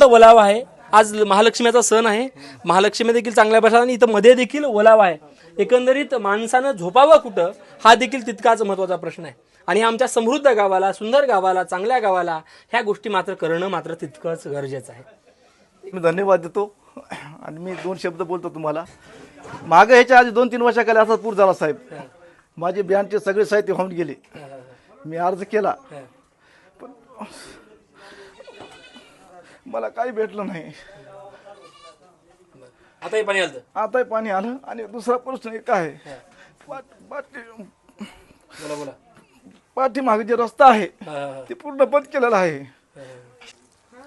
प्रचंड ओलावा आहे. आज महालक्ष्मीचा सण आहे. महालक्ष्मी देखील चांगल्या प्रसाद आणि इथं मध्ये देखील ओलावा आहे. एकंदरीत माणसानं झोपावं कुठं हा देखील तितकाच महत्त्वाचा प्रश्न आहे. आणि आमच्या समृद्ध गावाला सुंदर गावाला चांगल्या गावाला ह्या गोष्टी मात्र करणं मात्र तितकंच गरजेचं आहे. मी धन्यवाद देतो. आणि मी दोन शब्द बोलतो तुम्हाला. मागं ह्याच्या आधी दोन तीन वर्षाखाली असाच पूर झाला साहेब. माझे बँडचे सगळे साहित्य होऊन गेले. मी अर्ज केला. पण मला काही भेटलं नाही. आता पाणी आलं आता पाणी आलं आणि दुसरा प्रश्न एक आहे. बोला बोला. पाठीमागे जे रस्ता आहे ते पूर्ण बंद केलेला आहे.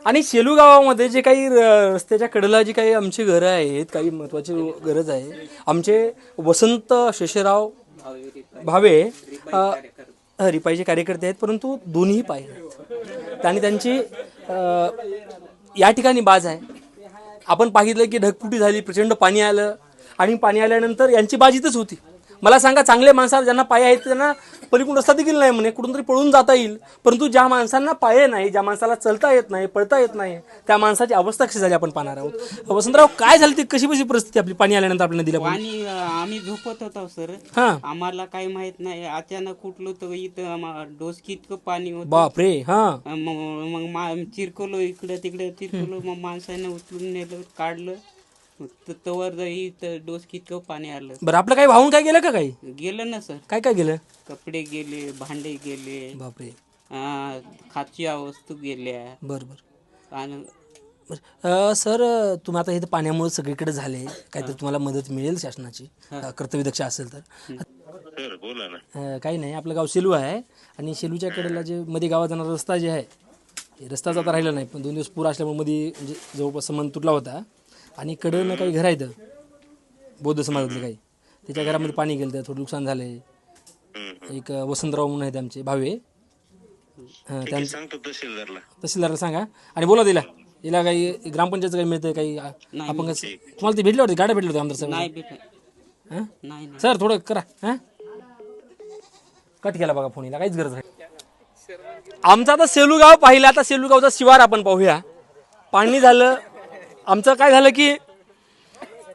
आणि शेलू गावामध्ये जे काही र- रस्त्याच्या कडेला जी काही आमची घरं आहेत काही महत्वाची गरज आहे. आमचे वसंत शेषराव भावे अ, रिपाईचे कार्यकर्ते आहेत परंतु दोन्ही पाय आहेत. आणि त्यांची अ, या ठिकाणी बाज आहे. आपण पाहिलं की ढगफुटी झाली प्रचंड पाणी आलं. आणि पाणी आल्यानंतर यांची बाज इथंच होती. मला सांगा चांगले माणसाला ज्यांना पाय आहेत त्यांना पलीकडून रस्ता देखील नाही म्हणे कुठून तरी पळून जाता येईल. परंतु ज्या माणसांना पाय नाही ज्या माणसाला चलता येत नाही पळता येत नाही त्या माणसाची अवस्था कशी झाली आपण पाहणार आहोत. वसंतराव काय झाली ती? कशी कशी परिस्थिती आपली? पाणी आल्यानंतर आपल्याला दिल्या पाणी. अं, आम्ही झोपत होतो सर. हा. आम्हाला काही माहीत नाही. अचानक उठलो तर इथं आम्हा- डोसकी इतकं पाणी होतं. बापरे हा. मग मग मा- चिरकलो इकडे तिकडे चिरकलो मग माणसाने उचलून नेलं काढलं. त- तवर जर इथं डोसकी इतकं पाणी आलं? बरं आपलं काही वाहून काय गेलं का काही? गेलं ना सर. काय काय गेलं? कपडे गेले भांडे गेले. बापरे. अं, खाच्या वस्तू गेल्या. बरं बरं. आणि बरं. अ, सर तुम्ही आता इथं पाण्यामुळे सगळीकडे झाले. काहीतरी तुम्हाला मदत मिळेल शासनाची. अ, कर्तव्यदक्ष असेल तर. सर बोला ना. अ, काही नाही. आपलं गाव शेलू आहे आणि शेलूच्या कडेला जे मध्ये गावात जाणारा रस्ता जे आहे हे रस्ताच आता राहिला नाही. पण दोन दिवस पूर असल्यामुळे मध्ये म्हणजे जवळपास संबंध तुटला होता. आणि कडनं काही घर आहेत. बौद्ध समाजातले काही. त्याच्या घरामध्ये पाणी गेलं थोडं नुकसान झालं एक वसंतराव म्हणून आहेत आमचे भावे. तहसीलदारला. तहसीलदारला सांगा. आणि बोला तिला. तिला काही ग्रामपंचायतचं काही मिळतं काही अ, आपण कसं तुम्हाला ते भेटले होते गाड्या भेटले होते आमदार साहेब हां? सर थोडं करा. हां? कट केला बघा फोन हिला काहीच गरज नाही. आमचा आता सेलूगाव पाहिला आता सेलूगावचा शिवार आपण पाहूया. पाणी झालं आमचं काय झालं की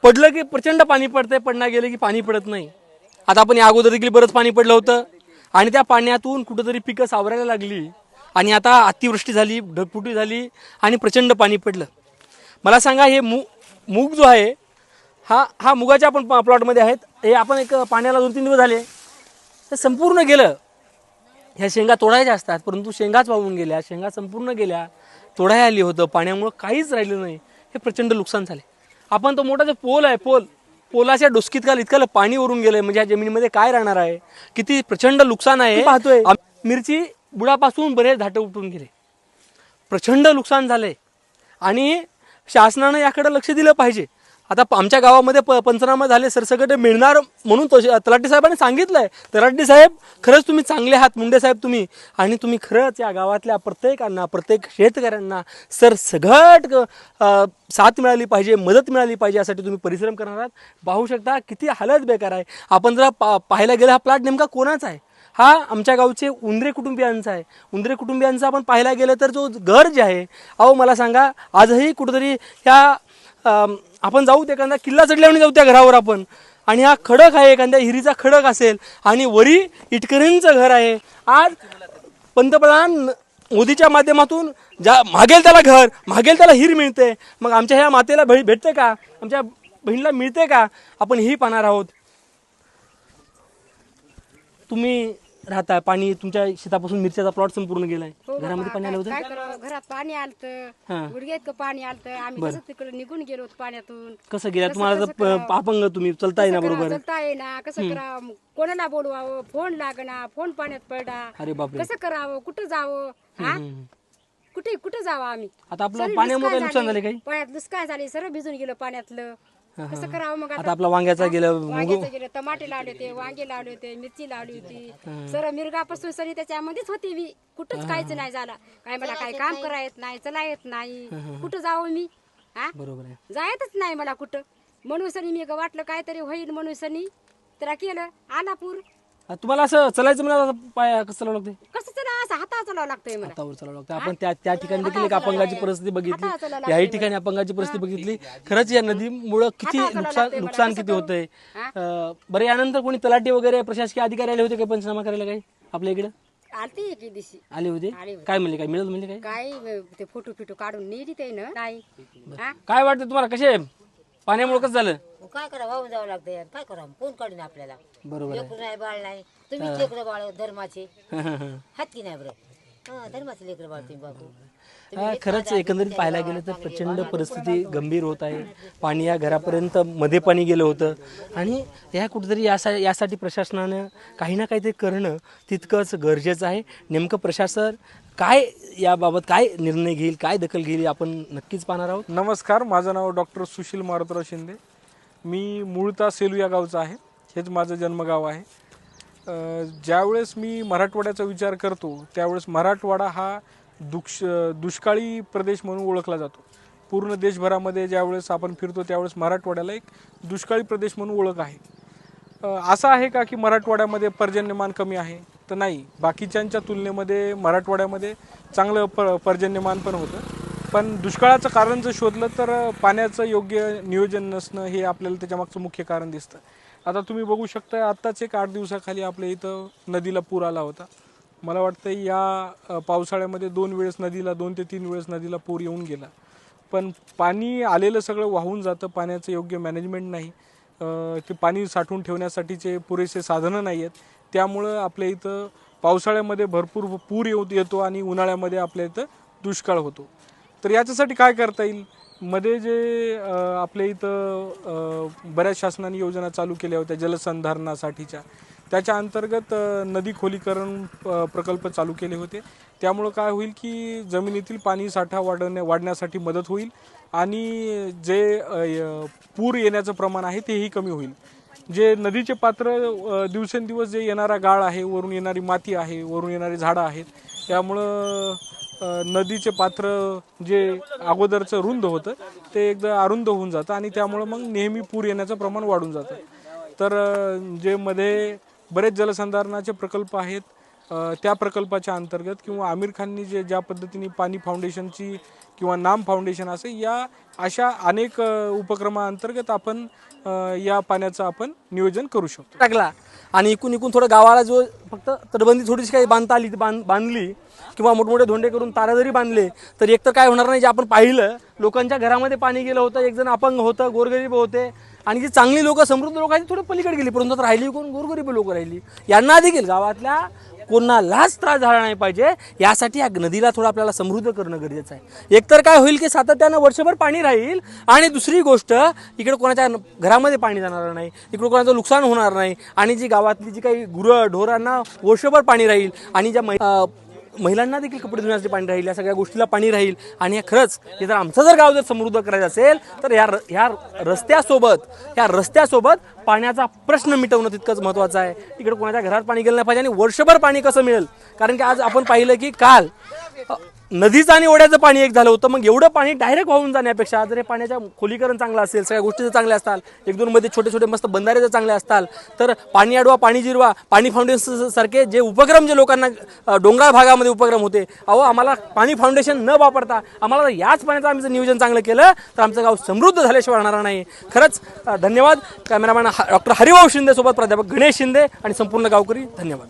पडलं की प्रचंड पाणी पडतंय पडणार गेलं की पाणी पडत नाही. आता आपण या अगोदर देखील बरंच पाणी पडलं होतं. आणि त्या पाण्यातून कुठंतरी पिकं सावरायला लागली. आणि आता अतिवृष्टी झाली ढगफुटी झाली आणि प्रचंड पाणी पडलं. मला सांगा हे मू मूग जो आहे हा हा मुगाच्या आपण प- प्लॉटमध्ये आहेत. हे आपण एक पाण्याला दोन तीन दिवस झाले. ते संपूर्ण गेलं. ह्या शेंगा तोडायच्या असतात परंतु शेंगाच वाहून गेल्या. शेंगा संपूर्ण गेल्या. तोडायला आली होतं. पाण्यामुळं काहीच राहिलं नाही. हे प्रचंड नुकसान झाले. आपण तो मोठा जो पोल आहे पोल पोलाच्या डोसकीत काल इतकं पाणी वरून गेलंय म्हणजे या जमिनीमध्ये काय राहणार आहे? किती प्रचंड नुकसान आहे. पाहतोय? मिरची बुडापासून बरेच धाटे उठून गेले. प्रचंड नुकसान झालंय. आणि शासनानं याकडे लक्ष दिलं पाहिजे. आता प- आमच्या गावामध्ये प पंचनामा झाले सरसकट मिळणार म्हणून तो तलाठी साहेबांनी सांगितलंय. तलाठी साहेब खरंच तुम्ही चांगले आहात मुंडे साहेब तुम्ही. आणि तुम्ही खरंच या गावातल्या प्रत्येकांना प्रत्येक शेतकऱ्यांना सरसगट साथ मिळाली पाहिजे मदत मिळाली पाहिजे यासाठी तुम्ही परिश्रम करणार आहात. पाहू शकता किती हालत बेकार आहे. आपण जर पा पाहायला गेलं हा प्लॉट नेमका कोणाचा आहे? हा आमच्या गावचे उंदरे कुटुंबियांचा आहे. उंदरे कुटुंबियांचा आपण पाहायला गेलं तर जो घर जे आहे अहो मला सांगा आजही कुठंतरी ह्या आपण जाऊ ते एखादा किल्ला चढल्यावर जाऊ त्या घरावर आपण. आणि हा खडक आहे एखाद्या हिरीचा खडक असेल आणि वरी इटकरींचं घर आहे. आज पंतप्रधान मोदीच्या माध्यमातून ज्या मागेल त्याला घर मागेल त्याला हिर मिळते. मग आमच्या ह्या मातेला भेट भेटते का? आमच्या बहिणीला मिळते का? आपण ही पाहणार आहोत. तुम्ही राहता पाणी तुमच्या शेतापासून मिरच्याचा प्लॉट संपूर्ण गेलाय. घरामध्ये पाणी आलं होतं? काय करावं? घरात पाणी हा. आलतं गुडघ्यात पाणी आलतं? आम्ही कसं तिकडे निघून गेलो होतो पाण्यातून. कसं गेल्या तुम्हाला तर प- अपंग तुम्ही चलता येईना बरोबर. चलता येईना कसं करावं? कोणाला बोलवावं? फोन लागना फोन पाण्यात पडा. अरे बापरे. कसं करावं? कुठं जावं? हा? कुठे कुठं जावं आम्ही? आता आपलं पाण्यामुळे नुकसान झाले झाली. काही? पाण्यात दुष्काळ झाली सर्व भिजून गेलं पाण्यातलं. कसं करावं मग आता आपला वांग्याचा गेलं वांग्याचं गेलं टमाटे लावले होते वांगे लावले होते मिरची लावली होती. सर्व मिरगापासून सरी त्याच्यामध्येच होती मी. कुठंच काहीच नाही झाला. काय मला काय काम करा येत नाही चला येत नाही. कुठं जावं मी? हा? बरोबर आहे. जायतच नाही मला कुठं. म्हणून सनी मी ग वाटलं काहीतरी होईल म्हणून सनी. त्याला केलं. आला पूर. आ, तुम्हाला असं चलायचं मला असं पाय कसं चालावं लागते कसं चला असं हातावर चालावं लागतंय मला. हातावर चालावं लागतं आपण त्या त्या ठिकाणी देखील एक अपंगाची परिस्थिती बघितली. याही ठिकाणी अपंगाची परिस्थिती बघितली. खरंच या नदीमुळं किती नुकसान. नुकसान कसं किती? होतंय बरं यानंतर कोणी तलाठी वगैरे प्रशासकीय अधिकारी आले होते काही पंचनामा करायला काही? आपल्या इकडे? आलती एके दिवशी. आले होते? होते. काय म्हणले काय? मिळत म्हणजे काय काय ते फोटो फिटो काढून नेली ते ना नाही. काय वाटतं तुम्हाला? कसे? पाण्यामुळे कसं झालं? मग काय करा वाहून जावं लागतं यार काय करा कोण काढून आपल्याला? बरोबर आहे. लेकरं नाही बाळ नाही. तुम्हीच लेकरं बाळ धर्माचे. हात की नाही बरं? हा धर्माचे लेकरं बाळ तुम्ही बापू. हा, खरंच एकंदरीत पाहायला गेलं तर प्रचंड परिस्थिती गंभीर होत आहे. पाणी या घरापर्यंत मध्ये पाणी गेलं होतं. आणि ह्या कुठेतरी यासा यासाठी प्रशासनानं काही ना काहीतरी करणं तितकंच गरजेचं आहे. नेमकं प्रशासन काय याबाबत काय निर्णय घेईल काय दखल घेईल हे आपण नक्कीच पाहणार आहोत. नमस्कार. माझं नाव डॉक्टर सुशील मारुतराव शिंदे. मी मूळता सेलू या गावचा आहे. हेच माझं जन्मगाव आहे. ज्यावेळेस मी मराठवाड्याचा विचार करतो त्यावेळेस मराठवाडा हा दुक्ष दुष्काळी प्रदेश म्हणून ओळखला जातो. पूर्ण देशभरामध्ये ज्यावेळेस आपण फिरतो त्यावेळेस मराठवाड्याला एक दुष्काळी प्रदेश म्हणून ओळख आहे. असं आहे का की मराठवाड्यामध्ये पर्जन्यमान कमी आहे? तर नाही. बाकीच्यांच्या तुलनेमध्ये मराठवाड्यामध्ये चांगलं प पर्जन्यमान पण होतं. पण दुष्काळाचं कारण जर शोधलं तर पाण्याचं योग्य नियोजन नसणं हे आपल्याला त्याच्यामागचं मुख्य कारण दिसतं. आता तुम्ही बघू शकता आत्ताच एक आठ दिवसाखाली आपल्या इथं नदीला पूर आला होता. मला वाटतं या पावसाळ्यामध्ये दोन वेळेस नदीला दोन ते तीन वेळेस नदीला पूर येऊन गेला. पण पाणी आलेलं सगळं वाहून जातं पाण्याचं योग्य मॅनेजमेंट नाही. ते पाणी साठवून ठेवण्यासाठीचे पुरेसे साधनं नाही आहेत. त्यामुळं आपल्या इथं पावसाळ्यामध्ये भरपूर पूर येऊ येतो आणि उन्हाळ्यामध्ये आपल्या इथं दुष्काळ होतो. तर याच्यासाठी काय करता येईल? मध्ये जे आपल्या इथं बऱ्याच शासनाने योजना चालू केल्या होत्या जलसंधारणासाठीच्या. त्याच्या अंतर्गत नदी खोलीकरण प्रकल्प चालू केले होते. त्यामुळं काय होईल की जमिनीतील पाणी साठा वाढवण्या वाढण्यासाठी मदत होईल आणि जे य- पूर येण्याचं प्रमाण आहे तेही कमी होईल. जे नदीचे पात्र दिवसेंदिवस जे येणारा गाळ आहे वरून येणारी माती आहे वरून येणारी झाडं आहेत त्यामुळं नदीचे पात्र जे अगोदरचं रुंद होतं ते एकदा अरुंद होऊन जातं आणि त्यामुळं मग नेहमी पूर येण्याचं प्रमाण वाढून जातं. तर जे मध्ये बरेच जलसंधारणाचे प्रकल्प आहेत त्या प्रकल्पाच्या अंतर्गत किंवा आमिर खाननी जे ज्या पद्धतीने पाणी फाउंडेशनची किंवा नाम फाउंडेशन असे या अशा अनेक उपक्रमाअंतर्गत आपण या पाण्याचं आपण नियोजन करू शकतो. टाकला. आणि इकून इकून थोडं गावाला जो फक्त तटबंदी थोडीशी काही बांधता आली ती बांध बांधली किंवा मोठमोठे धोंडे करून तारा जरी बांधले तर एक तर काय होणार नाही जे आपण पाहिलं. लोकांच्या घरामध्ये पाणी गेलं होतं एक जण अपंग होतं गोरगरीब होते. आणि जी चांगली लोक समृद्ध लोक आहेत ती थोडे पलीकडे गेली. परंतु राहिली कोण? गोरगरीब लोक राहिली. यांना देखील गावातल्या कोणालाच त्रास झाला नाही पाहिजे यासाठी या नदीला थोडं आपल्याला समृद्ध करणं गरजेचं आहे. एकतर काय होईल की सातत्यानं वर्षभर पाणी राहील आणि दुसरी गोष्ट इकडे कोणाच्या घरामध्ये पाणी जाणार नाही इकडे कोणाचं नुकसान होणार नाही आणि जी गावातली जी काही गुरं ढोरांना वर्षभर पाणी राहील आणि ज्या मै- महिलांना देखील कपडे धुण्यासाठी पाणी राहील या सगळ्या गोष्टीला पाणी राहील. आणि हे खरंच हे जर आमचं जर गाव जर समृद्ध करायचं असेल तर या र- ह्या रस्त्यासोबत या रस्त्यासोबत पाण्याचा प्रश्न मिटवणं तितकंच महत्त्वाचं आहे. इकडे कोणाच्या घरात पाणी गेलं नाही पाहिजे आणि वर्षभर पाणी कसं मिळेल? कारण की आज आपण पाहिलं की काल नदीचं आणि ओढ्याचं पाणी एक झालं होतं. मग एवढं पाणी डायरेक्ट वाहून जाण्यापेक्षा जर हे पाण्याच्या खोलीकरण चांगलं असेल सगळ्या गोष्टी जर चांगल्या असतात एक दोन मध्ये छोटे छोटे मस्त बंधारे जर चांगले असतात तर पाणी अडवा पाणी जिरवा पाणी फाउंडेशन सारखे जे उपक्रम जे लोकांना डोंगराळ भागामध्ये उपक्रम होते अहो आम्हाला पाणी फाउंडेशन न वापरता आम्हाला याच पाण्याचं आम्ही जर नियोजन चांगलं केलं तर आमचं गाव समृद्ध झाल्याशिवाय राहणार नाही. खरंच धन्यवाद. कॅमेरामॅन डॉक्टर हरिभाऊ शिंदे सोबत प्राध्यापक गणेश शिंदे आणि संपूर्ण गावकरी धन्यवाद.